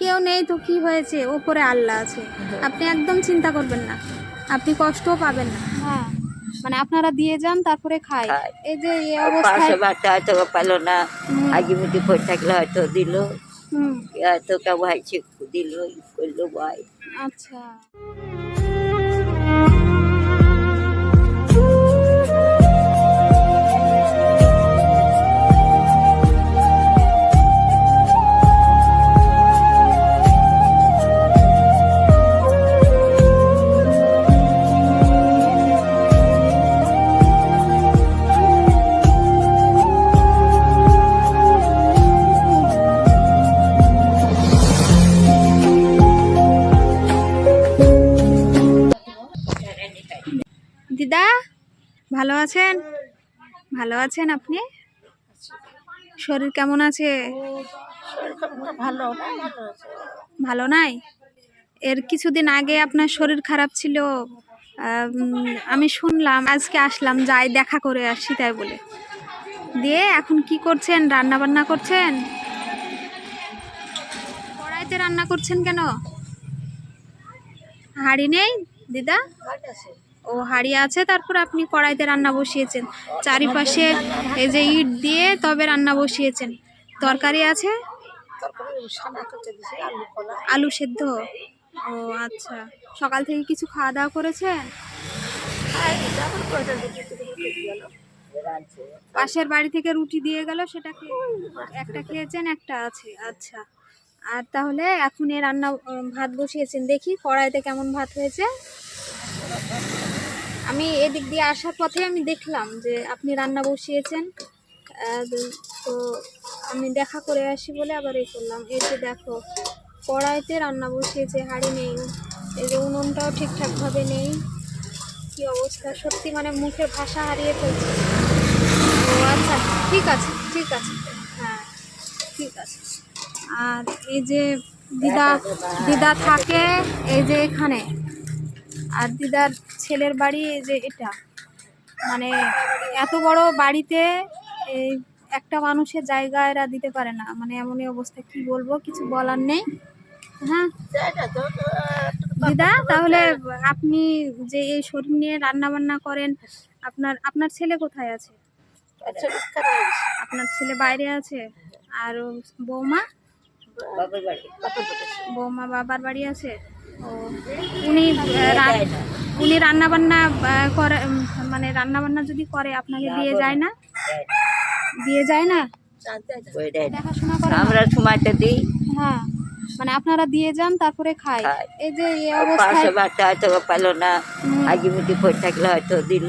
কেউ নেই তো কি হয়েছে? ওপরে আল্লাহ আছে। আপনি একদম চিন্তা করবেন না। আপনি কষ্টও পাবেন না। হ্যাঁ। মানে আপনারা দিয়ে যান তারপরে খাই। এই যে এই অবস্থায় বাচ্চা হয়তো পেল না। আগে মিটি পড়ে থাকলে হয়তো দিল। হুম, হয়তো কেউ ভাইছে দিল ই করল ভাই আচ্ছা। ভালো আছেন? ভালো আছেন আপনি? শরীর কেমন আছে? ভালো ভালো নাই? এর কিছুদিন আগে আপনার শরীর খারাপ ছিল, আমি শুনলাম, আজকে আসলাম, যাই দেখা করে আসি তাই বলে। দিয়ে এখন কি করছেন? রান্না বান্না করছেন? কড়াইতে রান্না করছেন কেন? হাঁড়ি নেই? দিদা? ও হাঁড়ি আছে, তারপর আপনি কড়াইতে রান্না বসিয়েছেন। চারিপাশে এই যে ইট দিয়ে তবে রান্না বসিয়েছেন। তরকারি আছে? আলু সেদ্ধ। ও আচ্ছা। সকাল থেকে কিছু খাওয়া দাওয়া করেছেন? পাশের বাড়ি থেকে রুটি দিয়ে গেল, সেটা একটা খেয়েছেন, একটা আছে। আচ্ছা। আর তাহলে এখন এ রান্না ভাত বসিয়েছেন। দেখি কড়াইতে কেমন ভাত হয়েছে। আমি এদিক দিয়ে আসার পথে আমি দেখলাম যে আপনি রান্না বসিয়েছেন তো আমি দেখা করে আসি বলে আবার এই করলাম। এই যে দেখো, কড়াইতে রান্না বসিয়েছে, হাঁড়ি নেই, এই যে উনুনটাও ঠিকঠাকভাবে নেই, কি অবস্থা? সত্যি মানে মুখের ভাষা হারিয়ে ফেলছে। ও আচ্ছা ঠিক আছে ঠিক আছে হ্যাঁ ঠিক আছে। আর এই যে দিদা দিদা থাকে এই যে এখানে আর দিদার ছেলের বাড়ি এই যে এটা। মানে এত বড় বাড়িতে এই একটা মানুষের জায়গা এরা দিতে পারে না। মানে এমনই অবস্থা কি বলব কিছু বলার নেই। হ্যাঁ। দিদা তাহলে আপনি যে এই শরীর নিয়ে রান্না বান্না করেন আপনার আপনার ছেলে কোথায় আছে? আপনার ছেলে বাইরে আছে? আর বৌমা? বাবার বাড়ি। বাবার বৌমা বাবার বাড়ি আছে? উনি উনি রান্না বান্না করে মানে রান্না বান্না যদি করে আপনাকে দিয়ে যায় না। দিয়ে যায় না? আমরা সময়তে দিই। হ্যাঁ মানে আপনারা দিয়ে যান তারপরে খাই। এই যে এই অবস্থায় বাড়তে হয়তো পালো না। আগে মিটি পড়ে থাকলে হয়তো দিল।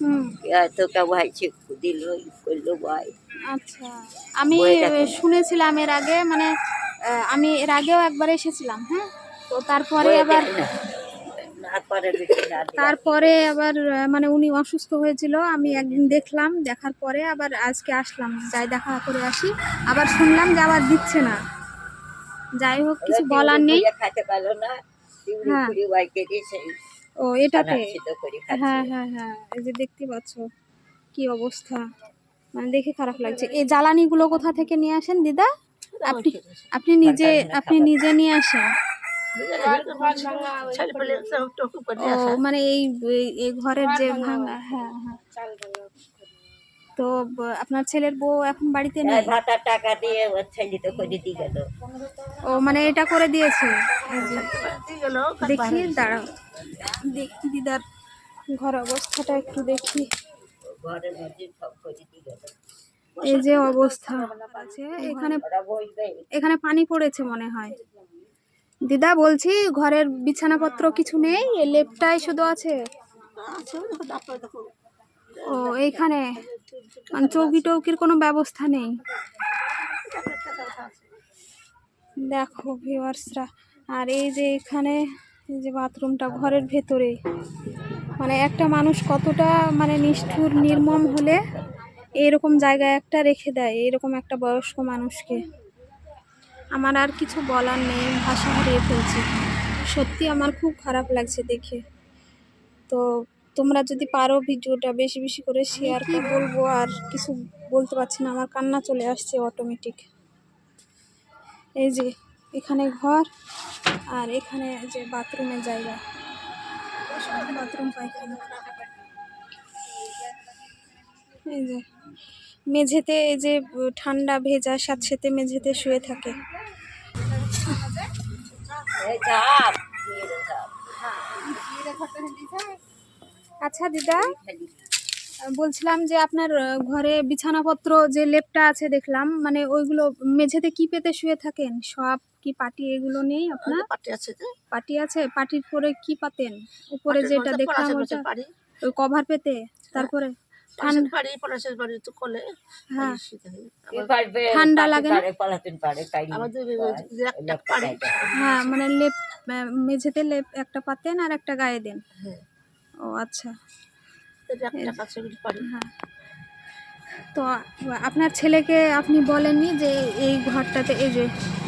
হুম, হয়তো কেউ ভাইছে দিল করল ভাই। আচ্ছা। আমি শুনেছিলাম এর আগে মানে আমি এর আগেও একবার এসেছিলাম হ্যাঁ? তো তারপরে আবার। তারপরে আবার মানে উনি অসুস্থ হয়েছিল আমি একদিন দেখলাম দেখার পরে আবার আজকে আসলাম যাই দেখা করে আসি। আবার শুনলাম যে আবার দিচ্ছে না। যাই হোক কিছু বলার নেই। হ্যাঁ। ও এটাতে। হ্যাঁ হ্যাঁ হ্যাঁ এই যে দেখতে পাচ্ছ কি অবস্থা। মানে দেখে খারাপ লাগছে। এই জ্বালানিগুলো কোথা থেকে নিয়ে আসেন দিদা? আপনি আপনি নিজে আপনি নিজে নিয়ে আসেন? মানে এই ঘরের যে ভাঙা হ্যাঁ হ্যাঁ। তো আপনার ছেলের বউ এখন বাড়িতে নেই? ভাতার টাকা দিয়ে ছেলে তো করে দিয়ে গেল। ও মানে এটা করে দিয়েছে? দেখি দাঁড়াও। দেখি দিদার ঘর অবস্থাটা একটু দেখি। এই যে অবস্থা। আছে এখানে এখানে পানি পড়েছে মনে হয়। দিদা বলছি, ঘরের বিছানাপত্র কিছু নেই? লেপটাই শুধু আছে? ও, এইখানে? মানে চৌকি টৌকির কোনো ব্যবস্থা নেই? দেখো ভিউয়ার্সরা, আর এই যে এখানে যে বাথরুমটা ঘরের ভেতরে মানে একটা মানুষ কতটা মানে নিষ্ঠুর, নির্মম হলে এরকম জায়গায় একটা রেখে দেয়, এরকম একটা বয়স্ক মানুষকে। আমার আর কিছু বলার নেই ভাষা হারিয়ে ফেলছি। সত্যি আমার খুব খারাপ লাগছে দেখে। তো তোমরা যদি পারো ভিডিওটা বেশি বেশি করে শেয়ার কি বলব আর কিছু বলতে পারছি না আমার কান্না চলে আসছে অটোমেটিক এই যে এখানে ঘর আর এখানে যে বাথরুমের জায়গা। বাথরুম পায়খানা এই যে মেঝেতে এই যে ঠান্ডা ভেজা স্যাঁতসেতে মেঝেতে শুয়ে থাকে। আচ্ছা দিদা বলছিলাম যে আপনার ঘরে বিছানাপত্র যে লেপটা আছে দেখলাম মানে ওইগুলো মেঝেতে কি পেতে শুয়ে থাকেন? সব কি পাটি এগুলো নেই আপনার? পাটি আছে পাটি আছে? পাটির পরে কি পাতেন? উপরে যেটা দেখলাম ওটা ওই কভার পেতে? তারপরে? ঠান্ডা পারি পলাশের বাড়ি তো কোলে। হ্যাঁ। ঠান্ডা লাগে না? আমাদের যে একটা পারি হ্যাঁ মানে লেপ মেঝেতে লেপ একটা পাতেন আর একটা গায়ে দেন। হ্যাঁ। ও আচ্ছা। এটা একটা কাছে পারি হ্যাঁ। তো আপনার ছেলেকে আপনি বলেননি যে এই ঘরটাতে এই যে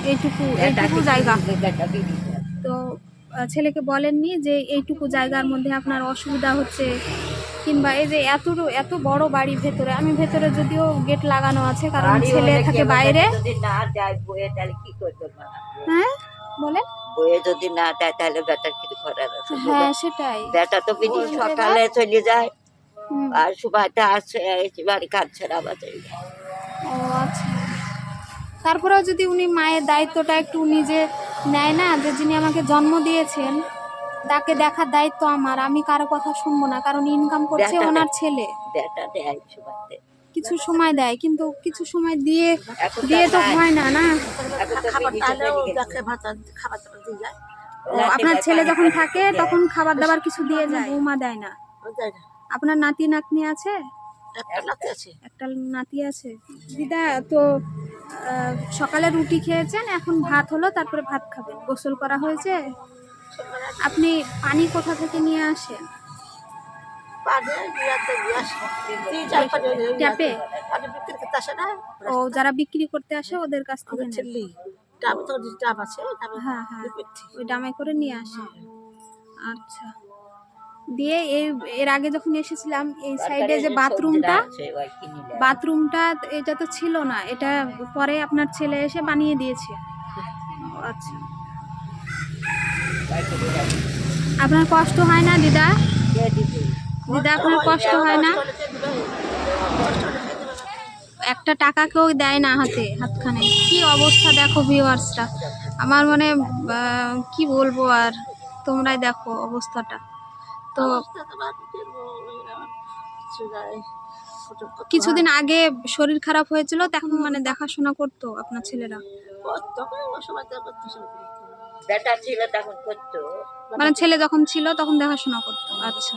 এইটুকু এইটুকু জায়গা? তো ছেলেকে বলেননি যে এইটুকু জায়গার মধ্যে আপনার অসুবিধা হচ্ছে? কিংবা এই যে এত এত বড় বাড়ি ভেতরে আমি ভেতরে যদিও গেট লাগানো আছে কারণ ছেলে থাকে বাইরে। যদি না যায় বইয়ে তাহলে কি করবে হ্যাঁ? বলেন। বইয়ে যদি না দেয় তাহলে বেটার কিছু করার আছে হ্যাঁ সেটাই। বেটা তো বিনি সকালে চলে যায় আর আসছে এসে বাড়ি আবার চলে যায়। ও আচ্ছা। তারপরেও যদি উনি মায়ের দায়িত্বটা একটু নিজে নেয় না যে যিনি আমাকে জন্ম দিয়েছেন তাকে দেখার দায়িত্ব আমার আমি কারও কথা শুনব না কারণ ইনকাম করছে ওনার ছেলে। দেয় সুবাইতে কিছু সময় দেয় কিন্তু কিছু সময় দিয়ে দিয়ে তো হয় না না? আপনার ছেলে যখন থাকে তখন খাবার দাবার কিছু দিয়ে যায় বৌমা দেয় না। আপনার নাতি নাতনি আছে? একটা নাতি আছে। একটা নাতি আছে। দিদা তো সকালে রুটি খেয়েছেন এখন ভাত হলো তারপরে ভাত খাবেন। গোসল করা হয়েছে? আপনি পানি কোথা থেকে নিয়ে আসেন? ট্যাপে? ও যারা বিক্রি করতে আসে ওদের কাছ থেকে আমাদের ডাব তো ডাব আছে হ্যাঁ হ্যাঁ। ওই ডামাই করে নিয়ে আসে। আচ্ছা। দিয়ে এই এর আগে যখন এসেছিলাম এই সাইডে যে বাথরুমটা। বাথরুমটা এটা তো ছিল না। এটা পরে আপনার ছেলে এসে বানিয়ে দিয়েছে। আচ্ছা। আপনার কষ্ট হয় না, দিদা? দিদা, আপনার কষ্ট হয় না? একটা টাকা কেউ দেয় না হাতে, হাতখানে। কি অবস্থা দেখো ভিউয়ার্সরা আমার মানে কি বলব আর, তোমরাই দেখো অবস্থাটা। তো কিছুদিন আগে শরীর খারাপ হয়েছিল, তখন মানে দেখাশোনা করতো আপনার ছেলেরা? বেটা ছিল তখন করতো। মানে ছেলে যখন ছিল তখন দেখাশোনা করতো। আচ্ছা।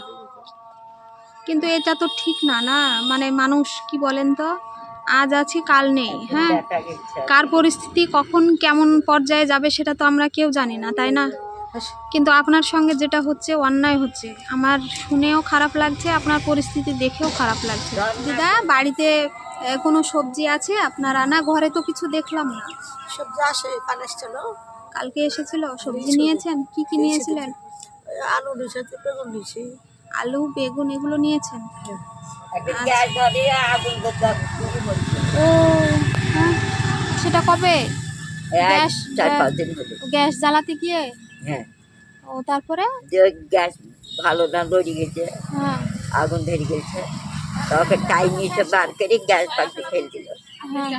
কিন্তু এটা তো ঠিক না না? মানে মানুষ কি বলেন তো? আজ আছি কাল নেই হ্যাঁ? কার পরিস্থিতি কখন কেমন পর্যায়ে যাবে সেটা তো আমরা কেউ জানি না তাই না? কিন্তু আপনার সঙ্গে যেটা হচ্ছে অন্যায় হচ্ছে। আমার শুনেও খারাপ লাগছে আপনার পরিস্থিতি দেখেও খারাপ লাগছে। দিদা বাড়িতে কোনো সবজি আছে? আপনার আনা ঘরে তো কিছু দেখলাম না। সবজি আসে কাল এসছিল। কালকে এসেছিল সবজি নিয়েছেন? কি কি নিয়েছিলেন? আলু নিয়েছে বেগুন নিয়েছি আলু বেগুন এগুলো নিয়েছেন? হচ্ছে ও হ্যাঁ। সেটা কবে? গ্যাস গ্যাস জ্বালাতে গিয়ে? হ্যাঁ। ও তারপরে? যে ওই গ্যাস ভালো না ধরে গেছে হ্যাঁ। আগুন ধরে গেছে। তখন টাইম এসে বার করে গ্যাস পাখি ফেল দিল হ্যাঁ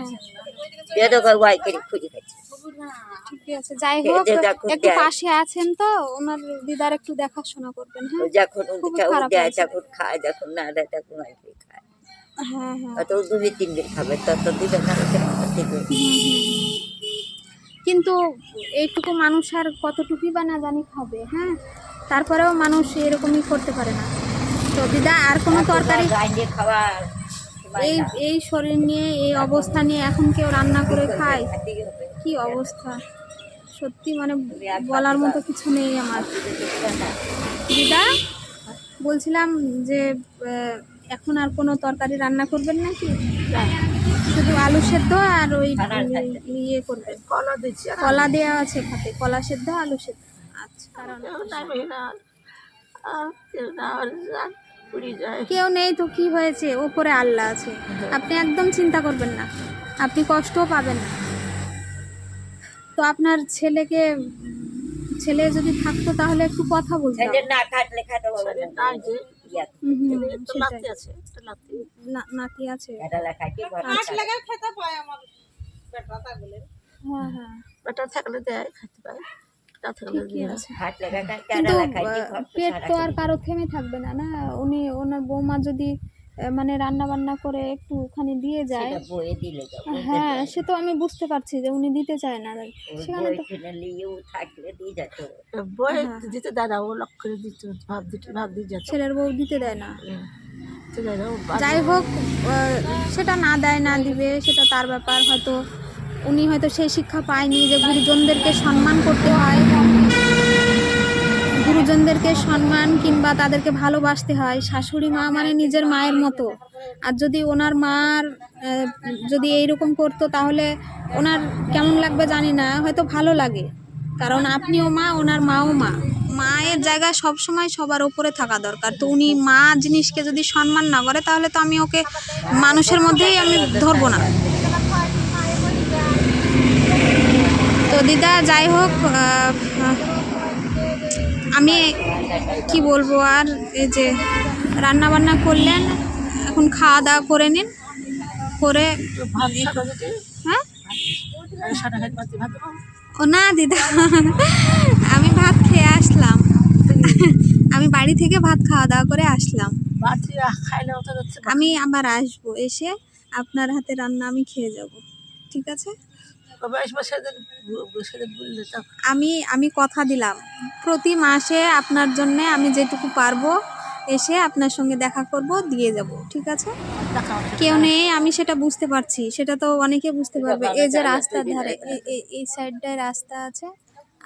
হ্যাঁ করে খুঁজে খাচ্ছে ঠিক আছে যাই হোক একটু পাশে আছেন তো ওনার দিদার একটু দেখাশোনা করবেন হ্যাঁ? যখন খুবই কেউ খারাপ দেয় তখন খায় যখন না দেয় তখন ওয়াই খায়। হ্যাঁ হ্যাঁ। দুই তিন দিন খাবে তত। কিন্তু এইটুকু মানুষ আর কতটুকুই বা না জানি খাবে হ্যাঁ? তারপরেও মানুষ এরকমই করতে পারে না। তো দিদা আর কোনো তরকারি? খাওয়া এই এই শরীর নিয়ে এই অবস্থা নিয়ে এখন কেউ রান্না করে খায়? কি অবস্থা? সত্যি মানে বলার মতো কিছু নেই আমার। দিদা বলছিলাম যে এখন আর কোনো তরকারি রান্না করবেন নাকি? শুধু আলু সেদ্ধ আর ওই ইয়ে করবেন। কলা দিচ্ছি কলা দেওয়া আছে খাতে কলা সেদ্ধ আলু সেদ্ধ। আচ্ছা। কারণ কেউ নাই তো কি হয়েছে? ওপরে আল্লাহ আছে। আপনি একদম চিন্তা করবেন না। আপনি কষ্টও পাবেন না। তো আপনার ছেলেকে ছেলে যদি থাকতো তাহলে একটু কথা বলতাম। ছেলে না থাকলে খাটো না- নাতি আছে হ্যাঁ হ্যাঁ। বেটা থাকলে দেয় খেতে পায়। কিন্তু পেট তো আর কারও থেমে থাকবে না না? উনি ওনার বৌমা যদি মানে রান্না বান্না করে একটুখানি দিয়ে যায় বয়ে দিলে হ্যাঁ সে তো আমি বুঝতে পারছি যে উনি দিতে চায় না। সেখানে তো হ্যাঁ। দিতে না ও লক্ষ করে দিতে ভাব দিতে ভাব দিয়ে ছেলের বউ দিতে দেয় না। বাড়ি- যাই হোক আহ, সেটা না দেয় না দিবে সেটা তার ব্যাপার। হয়তো উনি হয়তো সেই শিক্ষা পায়নি যে গুরুজনদেরকে সম্মান করতে হয়। গুরুজনদেরকে সম্মান কিংবা তাদেরকে ভালোবাসতে হয়, শাশুড়ি মা মানে নিজের মায়ের মতো। আর যদি ওনার মার যদি এইরকম করতো তাহলে ওনার কেমন লাগবে জানি না, হয়তো ভালো লাগে। কারণ আপনিও মা, ওনার মাও মা। মায়ের জায়গা সবসময় সবার ওপরে থাকা দরকার। তো উনি মা জিনিসকে যদি সম্মান না করে, তাহলে তো আমি ওকে মানুষের মধ্যেই আমি ধরবো না। তো দিদা, যাই হোক আমি কি বলব আর এই যে রান্না বান্না করলেন, এখন খাওয়া দাওয়া করে নিন, করে হ্যাঁ? ও না দিদা, আমি ভাত খেয়ে আসলাম। আমি বাড়ি থেকে ভাত খাওয়া দাওয়া করে আসলাম। আমি আবার আসব, এসে আপনার হাতে রান্না আমি খেয়ে যাব, ঠিক আছে? আমি আমি কথা দিলাম। প্রতি মাসে আপনার জন্য আমি যেটুকু পারব এসে আপনার সঙ্গে দেখা করব দিয়ে যাব ঠিক আছে? কেউ নেই আমি সেটা বুঝতে পারছি সেটা তো অনেকে বুঝতে পারবে। এই যে রাস্তার ধারে এই সাইডটায় রাস্তা আছে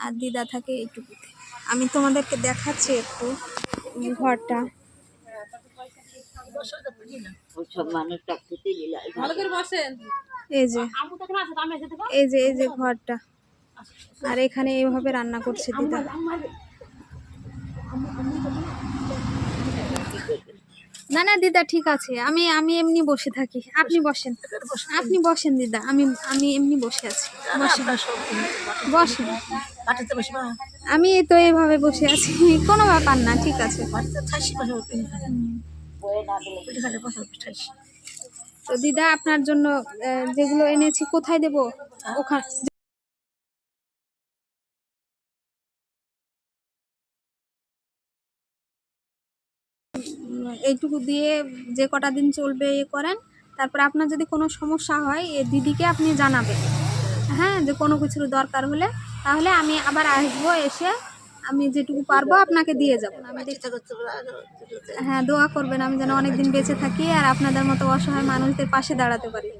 আর দিদা থাকে এইটুকুতে। আমি তোমাদেরকে দেখাচ্ছি একটু ঘরটা। মানুষ ডাকতে এই যে। এই যে এই যে ঘরটা। আর এখানে এইভাবে রান্না করছে দিদা। না না দিদা ঠিক আছে। আমি আমি এমনি বসে থাকি। আপনি বসেন। আপনি বসেন দিদা। আমি আমি এমনি বসে আছি। বসেন। বসেন। আমি তো এইভাবে বসে আছি। কোনো ব্যাপার না ঠিক আছে। তো দিদা, আপনার জন্য যেগুলো এনেছি, কোথায় দেব? ওখানে এইটুকু দিয়ে যে কটা দিন চলবে এ করেন। তারপর আপনার যদি কোনো সমস্যা হয়, এ দিদিকে আপনি জানাবেন। হ্যাঁ যে কোনো কিছুর দরকার হলে। তাহলে আমি আবার আসব এসে আমি যেটুকু পারব আপনাকে দিয়ে যাব। আমি হ্যাঁ দোয়া করবেন আমি যেন অনেকদিন বেঁচে থাকি আর আপনাদের মতো অসহায় মানুষদের পাশে দাঁড়াতে পারি।